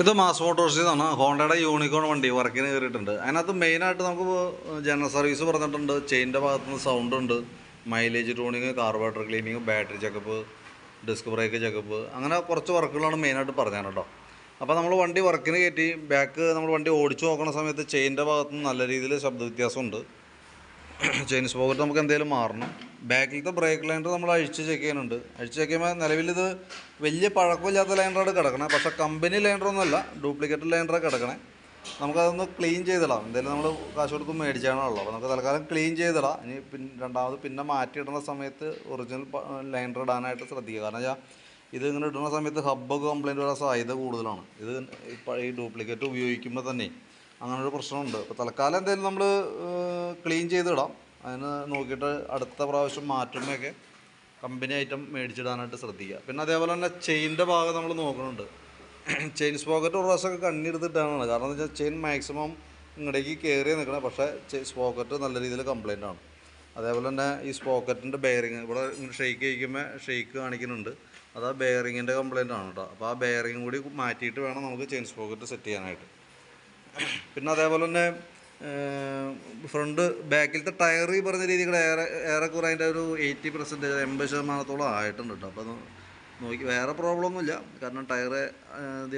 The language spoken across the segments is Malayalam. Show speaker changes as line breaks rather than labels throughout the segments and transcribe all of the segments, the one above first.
ഇത് മാസ് മോട്ടോഴ്സിന്നാണ് ഹോണ്ടയുടെ യൂണിക്കോൺ വണ്ടി വർക്കിന് കയറിയിട്ടുണ്ട് അതിനകത്ത് മെയിനായിട്ട് നമുക്ക് ജനറൽ സർവീസ് പറഞ്ഞിട്ടുണ്ട് ചെയിൻ്റെ ഭാഗത്തു നിന്ന് സൗണ്ട് ഉണ്ട് mileage tuning carburettor cleaning battery checkup disc brake checkup അങ്ങനെ കുറച്ച് വർക്കുകളാണ് മെയിനായിട്ട് പറഞ്ഞത് കേട്ടോ അപ്പോൾ നമ്മൾ വണ്ടി വർക്കിന് കയറ്റി ബാക്ക് നമ്മൾ വണ്ടി ഓടിച്ചു നോക്കുന്ന സമയത്ത് ചെയിൻ്റെ ഭാഗത്തു നിന്ന് നല്ല രീതിയിൽ ശബ്ദ വ്യത്യാസമുണ്ട് ചെയിൻ സ്പോക്കറ്റ് നമുക്ക് എന്തെങ്കിലും മാറണം ബാക്കിലത്തെ ബ്രേക്ക് ലൈൻഡർ നമ്മൾ അഴിച്ച് ചെക്ക് ചെയ്യുന്നുണ്ട് അഴിച്ച് ചെക്ക് ചെയ്യുമ്പോൾ നിലവിലിത് വലിയ പഴക്കമില്ലാത്ത ലൈൻഡറാണ് കിടക്കണേ പക്ഷെ കമ്പനി ലൈൻഡറൊന്നുമല്ല ഡ്യൂപ്ലിക്കേറ്റ് ലൈൻഡറാണ് കിടക്കണേ നമുക്കതൊന്ന് ക്ലീൻ ചെയ്തിടാം എന്തായാലും നമ്മൾ കാശ് കൊടുത്ത് മേടിച്ചാണുള്ളത് അപ്പോൾ നമുക്ക് തൽക്കാലം ക്ലീൻ ചെയ്തിടാം ഇനി പിന്നെ രണ്ടാമത് പിന്നെ മാറ്റിയിടുന്ന സമയത്ത് ഒറിജിനൽ ലൈൻഡർ ഇടാനായിട്ട് ശ്രദ്ധിക്കുക കാരണം വെച്ചാൽ ഇത് ഇങ്ങനെ ഇടുന്ന സമയത്ത് ഹബ്ബൊക്കെ കംപ്ലൈൻറ്റ് വരാൻ സാധ്യത കൂടുതലാണ് ഇത് ഈ ഡ്യൂപ്ലിക്കേറ്റ് ഉപയോഗിക്കുമ്പോൾ തന്നെ അങ്ങനൊരു പ്രശ്നമുണ്ട് അപ്പോൾ തൽക്കാലം എന്തായാലും നമ്മൾ ക്ലീൻ ചെയ്തിടാം അതിന് നോക്കിയിട്ട് അടുത്ത പ്രാവശ്യം മാറ്റുമ്പോഴൊക്കെ കമ്പനി ഐറ്റം മേടിച്ചിടാനായിട്ട് ശ്രദ്ധിക്കുക പിന്നെ അതേപോലെ തന്നെ ചെയിനിൻ്റെ ഭാഗം നമ്മൾ നോക്കുന്നുണ്ട് ചെയിൻ സ്പോക്കറ്റ് ഒരു പ്രാവശ്യമൊക്കെ കണ്ണിടുത്തിട്ടാണ് കാരണം എന്ന് വെച്ചാൽ ചെയിൻ മാക്സിമം ഇങ്ങടേക്ക് കയറി നിൽക്കണം പക്ഷേ സ്പോക്കറ്റ് നല്ല രീതിയിൽ കംപ്ലൈൻ്റ് ആണ് അതേപോലെ തന്നെ ഈ സ്പോക്കറ്റിൻ്റെ ബെയറിങ് ഇവിടെ ഇങ്ങനെ ഷെയ്ക്ക് കഴിക്കുമ്പോൾ ഷെയ്ക്ക് കാണിക്കുന്നുണ്ട് അത് ആ ബെയറിങ്ങിൻ്റെ കംപ്ലൈൻ്റ് ആണ് കേട്ടോ അപ്പോൾ ആ ബെയറിങ് കൂടി മാറ്റിയിട്ട് വേണം നമുക്ക് ചെയിൻ സ്പോക്കറ്റ് സെറ്റ് ചെയ്യാനായിട്ട് പിന്നെ അതേപോലെ തന്നെ ഫ്രണ്ട് ബാക്കിലത്തെ ടയർ ഈ പറഞ്ഞ രീതിയിൽ ഏറെ ഏറെക്കുറെ അതിൻ്റെ ഒരു എയ്റ്റി പെർസെൻറ്റേജ് എൺപത് ശതമാനത്തോളം ആയിട്ടുണ്ട് കേട്ടോ അപ്പോൾ നോക്കി വേറെ പ്രോബ്ലം ഒന്നുമില്ല കാരണം ടയർ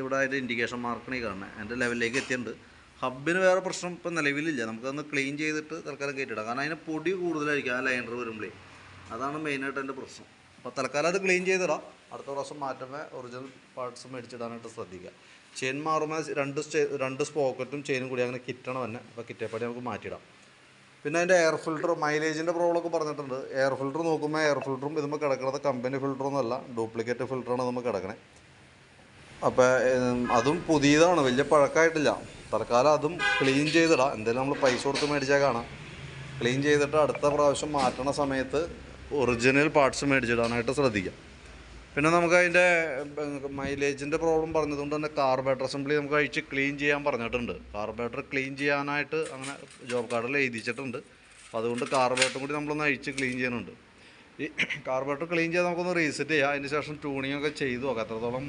ഇവിടെ അതിൻ്റെ ഇൻഡിക്കേഷൻ മാർക്കണേ കാണുന്നത് അതിൻ്റെ ലെവലിലേക്ക് എത്തിയിട്ടുണ്ട് ഹബിന് വേറെ പ്രശ്നം ഇപ്പം നിലവിലില്ല നമുക്കതൊന്ന് ക്ലീൻ ചെയ്തിട്ട് തൽക്കാലം കയറ്റിടാം കാരണം അതിന് പൊടി കൂടുതലായിരിക്കും ആ ലൈനർ വരുമ്പോഴേ അതാണ് മെയിനായിട്ട് അതിൻ്റെ പ്രശ്നം അപ്പോൾ തൽക്കാലം അത് ക്ലീൻ ചെയ്തിടാം അടുത്ത പ്രാവശ്യം മാറ്റുമ്പോൾ ഒറിജിനൽ പാർട്സ് മേടിച്ചിടാനായിട്ട് ശ്രദ്ധിക്കുക ചെയിൻ മാറുമ്പോൾ രണ്ട് രണ്ട് സ്പോക്കറ്റും ചെയിനും കൂടി അങ്ങനെ കിറ്റണം തന്നെ അപ്പോൾ കിറ്റേപ്പാടി നമുക്ക് മാറ്റിയിടാം പിന്നെ അതിൻ്റെ എയർ ഫിൽട്ടർ മൈലേജിൻ്റെ പ്രോബ്ലമൊക്കെ പറഞ്ഞിട്ടുണ്ട് എയർ ഫിൽട്ടർ നോക്കുമ്പോൾ എയർ ഫിൽട്ടറും ഇതുമ്പോൾ കിടക്കുന്നത് കമ്പനി ഫിൽട്ടറൊന്നുമല്ല ഡ്യൂപ്ലിക്കേറ്റ് ഫിൽട്ടറാണ് നമുക്ക് കിടക്കണേ അപ്പം അതും പുതിയതാണ് വലിയ പഴക്കമായിട്ടില്ല തൽക്കാലം അതും ക്ലീൻ ചെയ്തിടാം എന്തായാലും നമ്മൾ പൈസ കൊടുത്ത് മേടിച്ചാൽ കാണാം ക്ലീൻ ചെയ്തിട്ട് അടുത്ത പ്രാവശ്യം മാറ്റണ സമയത്ത് ഒറിജിനൽ പാർട്സ് മേടിച്ചിടാനായിട്ട് ശ്രദ്ധിക്കാം പിന്നെ നമുക്ക് അതിൻ്റെ മൈലേജിൻ്റെ പ്രോബ്ലം പറഞ്ഞതുകൊണ്ട് തന്നെ കാർബേറ്റർ അസംബ്ലി നമുക്ക് അഴിച്ച് ക്ലീൻ ചെയ്യാൻ പറഞ്ഞിട്ടുണ്ട് കാർബേറ്റർ ക്ലീൻ ചെയ്യാനായിട്ട് അങ്ങനെ ജോബ് കാർഡിൽ എഴുതിച്ചിട്ടുണ്ട് അപ്പോൾ അതുകൊണ്ട് കാർബേറ്ററും കൂടി നമ്മളൊന്ന് അഴിച്ച് ക്ലീൻ ചെയ്യുന്നുണ്ട് ഈ കാർബേറ്റർ ക്ലീൻ ചെയ്ത് നമുക്കൊന്ന് റീസെറ്റ് ചെയ്യാം അതിന് ശേഷം ഒക്കെ ചെയ്തു നോക്കാം എത്രത്തോളം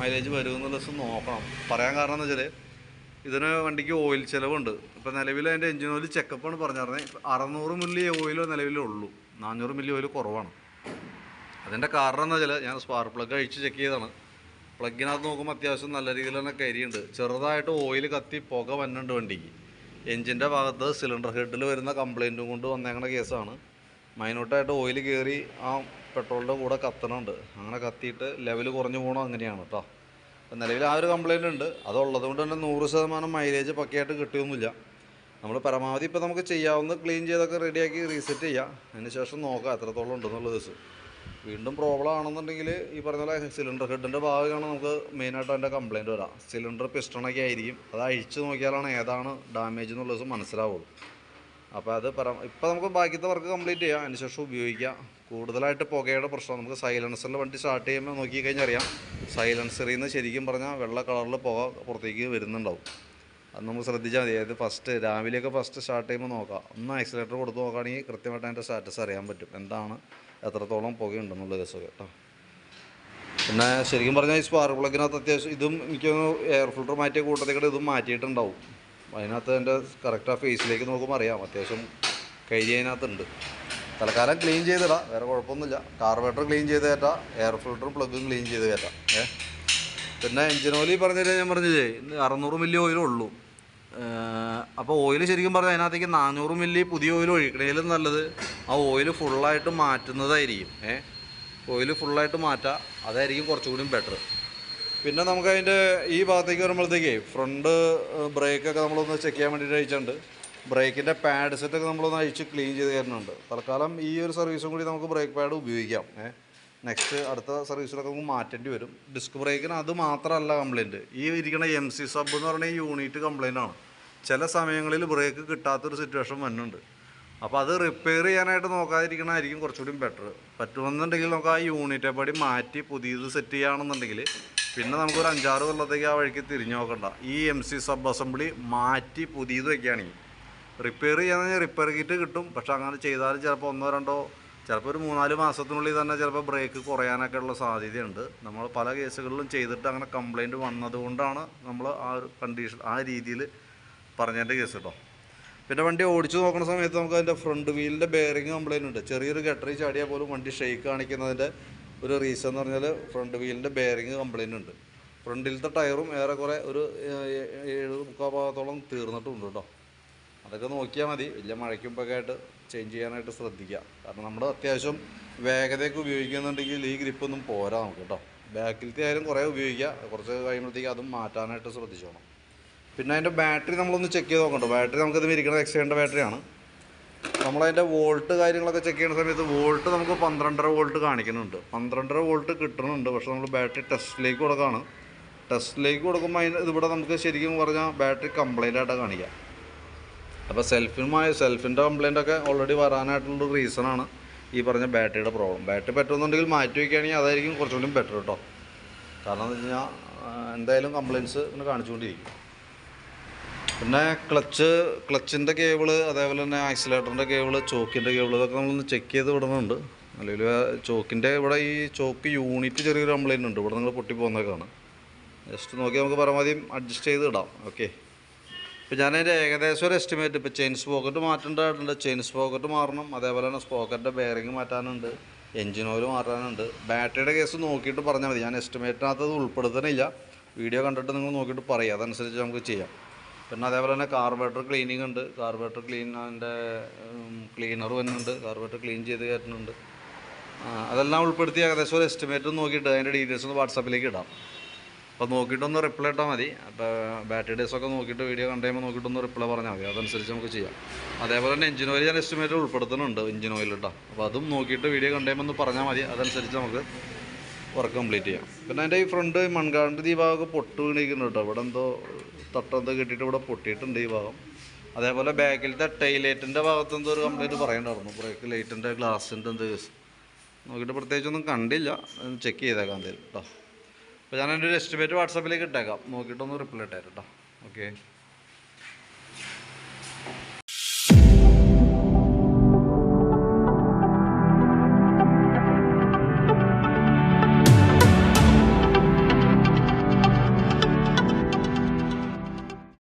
മൈലേജ് വരുമെന്നുള്ള ദിവസം നോക്കണം പറയാൻ കാരണം എന്ന് വെച്ചാൽ ഇതിന് വണ്ടിക്ക് ഓയിൽ ചിലവുണ്ട് ഇപ്പോൾ നിലവിൽ അതിൻ്റെ എഞ്ചിൻ ഓയിൽ ചെക്കപ്പാണ് പറഞ്ഞത് അറുന്നൂറ് മില്ലി ഓയിലോ നിലവിലുള്ളൂ ഉള്ളൂ നാനൂറ് മില്ലി ഓയിൽ കുറവാണ് അതിൻ്റെ കാരണം എന്ന് വെച്ചാൽ ഞാൻ സ്പാർക്ക് പ്ലഗ് അഴിച്ച് ചെക്ക് ചെയ്താണ് പ്ലഗിനകത്ത് നോക്കുമ്പോൾ അത്യാവശ്യം നല്ല രീതിയിൽ തന്നെ കരിയുണ്ട് ചെറുതായിട്ട് ഓയിൽ കത്തി പുക വന്നുണ്ട് വണ്ടിക്ക് എൻജിൻ്റെ ഭാഗത്ത് സിലിണ്ടർ ഹെഡിൽ വരുന്ന കംപ്ലയിൻറ്റും കൊണ്ട് വന്നേക്കണ കേസാണ് മൈനൂട്ടായിട്ട് ഓയിൽ കയറി ആ പെട്രോളിൻ്റെ കൂടെ കത്തണുണ്ട് അങ്ങനെ കത്തിയിട്ട് ലെവൽ കുറഞ്ഞു പോകണം അങ്ങനെയാണ് കേട്ടോ അപ്പം നിലവിൽ ആ ഒരു കംപ്ലയിൻ്റ് ഉണ്ട് അതുള്ളത് കൊണ്ട് തന്നെ നൂറ് ശതമാനം മൈലേജ് പക്കയായിട്ട് കിട്ടിയൊന്നുമില്ല നമ്മൾ പരമാവധി ഇപ്പോൾ നമുക്ക് ചെയ്യാവുന്ന ക്ലീൻ ചെയ്തൊക്കെ റെഡിയാക്കി റീസെറ്റ് ചെയ്യാം അതിന് ശേഷം നോക്കാം എത്രത്തോളം ഉണ്ടെന്നുള്ള ദിവസം വീണ്ടും പ്രോബ്ലം ആണെന്നുണ്ടെങ്കിൽ ഈ പറഞ്ഞ പോലെ സിലിണ്ടർ ഹെഡിൻ്റെ ഭാഗമാണ് നമുക്ക് മെയിനായിട്ട് അതിൻ്റെ കംപ്ലയിൻറ്റ് വരാം സിലിണ്ടർ പിസ്റ്റണൊക്കെ ആയിരിക്കും അത് അഴിച്ചു നോക്കിയാലാണ് ഏതാണ് ഡാമേജ് എന്നുള്ളത് മനസ്സിലാവുള്ളൂ അപ്പോൾ അത് പറ ഇപ്പോൾ നമുക്ക് ബാക്കിയത്തെ വർക്ക് കംപ്ലീറ്റ് ചെയ്യാം അതിനുശേഷം ഉപയോഗിക്കാം കൂടുതലായിട്ട് പുകയുടെ പ്രശ്നം നമുക്ക് സൈലൻസറിൽ വണ്ടി സ്റ്റാർട്ട് ചെയ്യുമ്പോൾ നോക്കിക്കഴിഞ്ഞാൽ അറിയാം സൈലൻസറിൽ നിന്ന് ശരിക്കും പറഞ്ഞാൽ വെള്ള കളറിൽ പുക പുറത്തേക്ക് വരുന്നുണ്ടാവും അത് നമ്മൾ ശ്രദ്ധിച്ചാൽ മതി അതായത് ഫസ്റ്റ് രാവിലെയൊക്കെ ഫസ്റ്റ് സ്റ്റാർട്ട് ചെയ്യുമ്പോൾ നോക്കാം ഒന്ന് ആക്സിലേറ്റർ കൊടുത്ത് നോക്കുകയാണെങ്കിൽ കൃത്യമായിട്ട് അതിൻ്റെ സ്റ്റാറ്റസ് അറിയാൻ പറ്റും എന്താണ് എത്രത്തോളം പുകയുണ്ടെന്നുള്ള രസമൊക്കെ കേട്ടോ പിന്നെ ശരിക്കും പറഞ്ഞാൽ ഈ സ്പാർക്ക് പ്ലഗിനകത്ത് അത്യാവശ്യം ഇതും എനിക്ക് എയർ ഫിൽട്ടർ മാറ്റിയ കൂട്ടത്തേക്കൂടെ ഇതും മാറ്റിയിട്ടുണ്ടാവും അതിനകത്ത് എൻ്റെ കറക്റ്റ് ആ ഫേസിലേക്ക് നോക്കുമ്പോൾ അറിയാം അത്യാവശ്യം കൈ അതിനകത്തുണ്ട് തൽക്കാലം ക്ലീൻ ചെയ്തിടാം വേറെ കുഴപ്പമൊന്നുമില്ല കാർബറേറ്റർ ക്ലീൻ ചെയ്ത് കയറ്റാം എയർ ഫിൽട്ടറും പ്ലഗും ക്ലീൻ ചെയ്ത് കയറ്റാം ഏഹ് പിന്നെ എഞ്ചിൻ ഓയിൽ പറഞ്ഞില്ലേ ഞാൻ പറഞ്ഞില്ലേ അറുന്നൂറ് മില്ലി ഓയിലേ ഉള്ളൂ അപ്പോൾ ഓയിൽ ശരിക്കും പറഞ്ഞാൽ അതിനകത്തേക്ക് നാനൂറ് മില്ലി പുതിയ ഓയിൽ ഒഴിക്കണേലും നല്ലത് ആ ഓയിൽ ഫുള്ളായിട്ട് മാറ്റുന്നതായിരിക്കും ഏ ഓയിൽ ഫുള്ളായിട്ട് മാറ്റാം അതായിരിക്കും കുറച്ചുകൂടി ബെറ്റർ പിന്നെ നമുക്ക് അതിൻ്റെ ഈ ഭാഗത്തേക്ക് വരുമ്പോഴത്തേക്കേ ഫ്രണ്ട് ബ്രേക്കൊക്കെ നമ്മളൊന്ന് ചെക്ക് ചെയ്യാൻ വേണ്ടിയിട്ട് അയച്ചിട്ടുണ്ട് ബ്രേക്കിൻ്റെ പാഡ് സെറ്റൊക്കെ നമ്മളൊന്ന് അഴിച്ച് ക്ലീൻ ചെയ്ത് തരുന്നുണ്ട് തൽക്കാലം ഈ ഒരു സർവീസും കൂടി നമുക്ക് ബ്രേക്ക് പാഡ് ഉപയോഗിക്കാം ഏ നെക്സ്റ്റ് അടുത്ത സർവീസിലൊക്കെ നമുക്ക് മാറ്റേണ്ടി വരും ഡിസ്ക് ബ്രേക്കിന് അത് മാത്രമല്ല കംപ്ലയിൻറ്റ് ഈ ഇരിക്കുന്ന എം സി സബ് എന്ന് പറഞ്ഞ യൂണിറ്റ് കംപ്ലയിൻ്റ് ആണ് ചില സമയങ്ങളിൽ ബ്രേക്ക് കിട്ടാത്തൊരു സിറ്റുവേഷൻ വന്നുണ്ട് അപ്പോൾ അത് റിപ്പയർ ചെയ്യാനായിട്ട് നോക്കാതിരിക്കണമായിരിക്കും കുറച്ചുകൂടി ബെറ്റർ പറ്റുമെന്നുണ്ടെങ്കിൽ നമുക്ക് ആ യൂണിറ്റെ പടി മാറ്റി പുതിയത് സെറ്റ് ചെയ്യുകയാണെന്നുണ്ടെങ്കിൽ പിന്നെ നമുക്കൊരു അഞ്ചാറ് കൊല്ലത്തേക്ക് ആ വഴിക്ക് തിരിഞ്ഞു നോക്കണ്ട ഈ എം സി സബ് അസംബ്ലി മാറ്റി പുതിയത് വയ്ക്കുകയാണെങ്കിൽ റിപ്പയർ ചെയ്യാൻ റിപ്പയർ കിറ്റ് കിട്ടും പക്ഷെ അങ്ങനെ ചെയ്താലും ചിലപ്പോൾ ഒന്നോ രണ്ടോ ചിലപ്പോൾ ഒരു മൂന്നാല് മാസത്തിനുള്ളിൽ തന്നെ ചിലപ്പോൾ ബ്രേക്ക് കുറയാനൊക്കെ ഉള്ള സാധ്യതയുണ്ട് നമ്മൾ പല കേസുകളിലും ചെയ്തിട്ട് അങ്ങനെ കംപ്ലയിൻറ്റ് വന്നതുകൊണ്ടാണ് നമ്മൾ ആ ഒരു കണ്ടീഷൻ ആ രീതിയിൽ പറഞ്ഞതിൻ്റെ കേസ് കേട്ടോ പിന്നെ വണ്ടി ഓടിച്ചു നോക്കുന്ന സമയത്ത് നമുക്ക് അതിൻ്റെ ഫ്രണ്ട് വീലിൻ്റെ ബെയറിങ് കംപ്ലയിൻ്റ് ഉണ്ട് ചെറിയൊരു ഗട്ടറി ചാടിയാൽ പോലും വണ്ടി ഷെയ്ക്ക് കാണിക്കുന്നതിൻ്റെ ഒരു റീസൺ എന്ന് പറഞ്ഞാൽ ഫ്രണ്ട് വീലിൻ്റെ ബെയറിങ് കംപ്ലയിൻ്റ് ഉണ്ട് ഫ്രണ്ടിലത്തെ ടയറും ഏറെക്കുറെ ഒരു ഏഴ് മുക്കാൽ ഭാഗത്തോളം തീർന്നിട്ടുണ്ട് കേട്ടോ അതൊക്കെ നോക്കിയാൽ മതി വലിയ മഴയ്ക്കുമ്പോഴൊക്കെ ആയിട്ട് ചേഞ്ച് ചെയ്യാനായിട്ട് ശ്രദ്ധിക്കുക കാരണം നമ്മൾ അത്യാവശ്യം വേഗതയൊക്കെ ഉപയോഗിക്കുന്നുണ്ടെങ്കിൽ ഈ ഗ്രിപ്പൊന്നും പോരാ നമുക്ക് കേട്ടോ ബാക്കിലത്തെ ആയാലും കുറേ ഉപയോഗിക്കുക കുറച്ച് കഴിയുമ്പോഴത്തേക്ക് അതും മാറ്റാനായിട്ട് ശ്രദ്ധിച്ചോണം പിന്നെ അതിൻ്റെ ബാറ്ററി നമ്മളൊന്ന് ചെക്ക് ചെയ്ത് നോക്കണ്ടോ ബാറ്ററി നമുക്കത് ഇരിക്കുന്നത് എക്സ്റ്റേൻ്റെ ബാറ്ററിയാണ് നമ്മളതിൻ്റെ വോൾട്ട് കാര്യങ്ങളൊക്കെ ചെക്ക് ചെയ്യുന്ന സമയത്ത് വോൾട്ട് നമുക്ക് പന്ത്രണ്ടര വോൾട്ട് കാണിക്കുന്നുണ്ട് പന്ത്രണ്ടര വോൾട്ട് കിട്ടുന്നുണ്ട് പക്ഷേ നമ്മൾ ബാറ്ററി ടെസ്റ്റിലേക്ക് കൊടുക്കുകയാണ് ടെസ്റ്റിലേക്ക് കൊടുക്കുമ്പോൾ അതിന് ഇതിവിടെ നമുക്ക് ശരിക്കും പറഞ്ഞാൽ ബാറ്ററി കംപ്ലൈൻ്റ് ആയിട്ടാണ് കാണിക്കുക അപ്പോൾ സെൽഫിനുമായ സെൽഫിൻ്റെ കംപ്ലയിൻ്റ് ഒക്കെ ഓൾറെഡി വരാനായിട്ടുള്ളൊരു റീസണാണ് ഈ പറഞ്ഞ ബാറ്ററിയുടെ പ്രോബ്ലം ബാറ്ററി പറ്റുന്നുണ്ടെങ്കിൽ മാറ്റി വയ്ക്കുകയാണെങ്കിൽ അതായിരിക്കും കുറച്ചുകൂടി ബെറ്റർ കേട്ടോ കാരണം എന്ന് വെച്ച് കഴിഞ്ഞാൽ എന്തായാലും കംപ്ലയിൻസ് ഇങ്ങനെ കാണിച്ചുകൊണ്ടിരിക്കും പിന്നെ ക്ലച്ച് ക്ലച്ചിൻ്റെ കേബിള് അതേപോലെ തന്നെ ആക്സിലേറ്ററിൻ്റെ കേബിള് ചോക്കിൻ്റെ കേബിള് ഇതൊക്കെ നമ്മളൊന്ന് ചെക്ക് ചെയ്ത് വിടുന്നുണ്ട് അല്ലെങ്കിൽ ചോക്കിൻ്റെ ഇവിടെ ഈ ചോക്ക് യൂണിറ്റ് ചെറിയൊരു കംപ്ലയിൻ്റ് ഉണ്ട് ഇവിടെ നിങ്ങൾ പൊട്ടി ജസ്റ്റ് നോക്കി നമുക്ക് പരമാവധി അഡ്ജസ്റ്റ് ചെയ്ത് ഇടാം ഓക്കെ ഇപ്പോൾ ഞാനതിൻ്റെ ഏകദേശം ഒരു എസ്റ്റിമേറ്റ് ഇപ്പോൾ ചെയിൻ സ്പോക്കറ്റ് മാറ്റേണ്ടതായിട്ടുണ്ട് ചെയിൻ സ്പോക്കറ്റ് മാറണം അതേപോലെ തന്നെ സ്പോക്കറ്റിൻ്റെ ബെയറിങ് മാറ്റാനുണ്ട് എഞ്ചിൻ ഓയിൽ മാറ്റാനുണ്ട് ബാറ്ററിയുടെ കേസ് നോക്കിയിട്ട് പറഞ്ഞാൽ മതി ഞാൻ എസ്റ്റിമേറ്റിനകത്ത് അത് ഉൾപ്പെടുത്തണില്ല വീഡിയോ കണ്ടിട്ട് നിങ്ങൾ നോക്കിയിട്ട് പറയുക അതനുസരിച്ച് നമുക്ക് ചെയ്യാം പിന്നെ അതേപോലെ തന്നെ കാർബേറ്റർ ക്ലീനിങ് ഉണ്ട് കാർബേറ്റർ ക്ലീൻ അതിൻ്റെ ക്ലീനർ വരുന്നുണ്ട് കാർബേറ്റർ ക്ലീൻ ചെയ്ത് കയറ്റുന്നുണ്ട് അതെല്ലാം ഉൾപ്പെടുത്തി ഏകദേശം ഒരു എസ്റ്റിമേറ്റ് നോക്കിയിട്ട് അതിൻ്റെ ഡീറ്റെയിൽസ് ഒന്ന് വാട്സാപ്പിലേക്ക് ഇടാം അപ്പോൾ നോക്കിയിട്ടൊന്ന് റിപ്ലൈ ഇട്ടാൽ മതി അപ്പോൾ ബാറ്ററി ഡേയ്സൊക്കെ നോക്കിയിട്ട് വീഡിയോ കണ്ടു കഴിയുമ്പോൾ നോക്കിയിട്ടൊന്ന് റിപ്ലൈ പറഞ്ഞാൽ മതി അതനുസരിച്ച് നമുക്ക് ചെയ്യാം അതേപോലെ തന്നെ എഞ്ചിൻ ഓയിൽ ഞാൻ എസ്റ്റിമേറ്റ് ഉൾപ്പെടുത്തുന്നുണ്ട് എഞ്ചിൻ ഓയിൽ ഇട്ടാൽ അപ്പോൾ അതും നോക്കിയിട്ട് വീഡിയോ കണ്ടു കഴിയുമ്പോൾ ഒന്ന് പറഞ്ഞാൽ മതി അതനുസരിച്ച് നമുക്ക് വർക്ക് കംപ്ലീറ്റ് ചെയ്യാം പിന്നെ അതിൻ്റെ ഈ ഫ്രണ്ട് മൺകാണ്ട് ഈ ഭാഗമൊക്കെ പൊട്ട് വീണിരിക്കുന്നുണ്ട് കേട്ടോ ഇവിടെ എന്തോ തട്ടെന്തോ കിട്ടിയിട്ട് ഇവിടെ പൊട്ടിയിട്ടുണ്ട് ഈ ഭാഗം അതേപോലെ ബാക്കിലത്തെ ടൈലൈറ്റിൻ്റെ ഭാഗത്ത് എന്തോ ഒരു കംപ്ലീറ്റ് പറയണ്ടായിരുന്നു ബ്രേക്ക് ലൈറ്റിൻ്റെ ഗ്ലാസിൻ്റെ എന്ത് നോക്കിയിട്ട് പ്രത്യേകിച്ചൊന്നും കണ്ടില്ല ചെക്ക് ചെയ്തേക്കാം എന്തായാലും കേട്ടോ അപ്പോൾ ഞാൻ എൻ്റെ ഒരു എസ്റ്റിമേറ്റ് വാട്സാപ്പിലേക്ക് ഇട്ടേക്കാം നോക്കിയിട്ടൊന്ന് റിപ്ലൈ ഇട്ടേരാം കേട്ടോ ഓക്കെ